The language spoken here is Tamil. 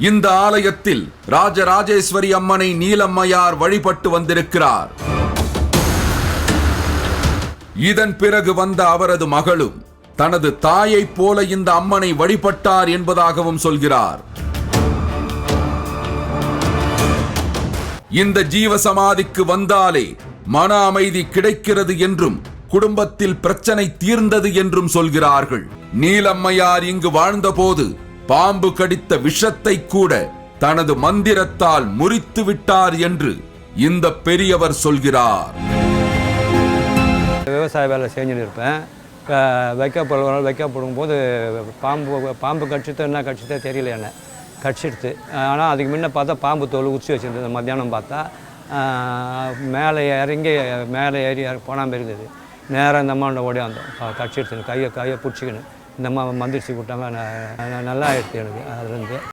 இந்த ஆலயத்தில் ராஜராஜேஸ்வரி அம்மனை நீலம்மையார் வழிபட்டு வந்திருக்கிறார். இதன் பிறகு வந்த அவரது மகளும் தனது தாயைப் போல இந்த அம்மனை வழிபட்டார் என்பதாகவும் சொல்கிறார். இந்த ஜீவசமாதிக்கு வந்தாலே மன அமைதி கிடைக்கிறது என்றும் குடும்பத்தில் பிரச்சனை தீர்ந்தது என்றும் சொல்கிறார்கள். நீலம்மையார் இங்கு வாழ்ந்தபோது பாம்பு கடித்த விஷத்தை கூட தனது மந்திரத்தால் முறித்து விட்டார் என்று இந்த பெரியவர் சொல்கிறார். விவசாய வேலை செஞ்சுன்னு இருப்பேன். வைக்கப்படுற வைக்கப்படும் போது பாம்பு பாம்பு கடிச்சிட்டு என்ன கடிச்சிட்டே தெரியல என்ன. கடிச்சிடுது ஆனால் அதுக்கு முன்ன பார்த்தா பாம்பு தோல் உச்சி வச்சுருந்தது மத்தியானம் பார்த்தா. மேலே இறங்கி மேலே ஏறி போனாமல் இருந்தது. நேராக இந்த அம்மாண்ட ஓடியாந்தோம் கடிச்சிடுச்சு கையை கையை பிடிச்சிக்கின்னு. இந்த அம்மா மந்திரிச்சு விட்டாங்க நான் நல்லா ஆயிடுச்சு எனக்கு அதுலேருந்து.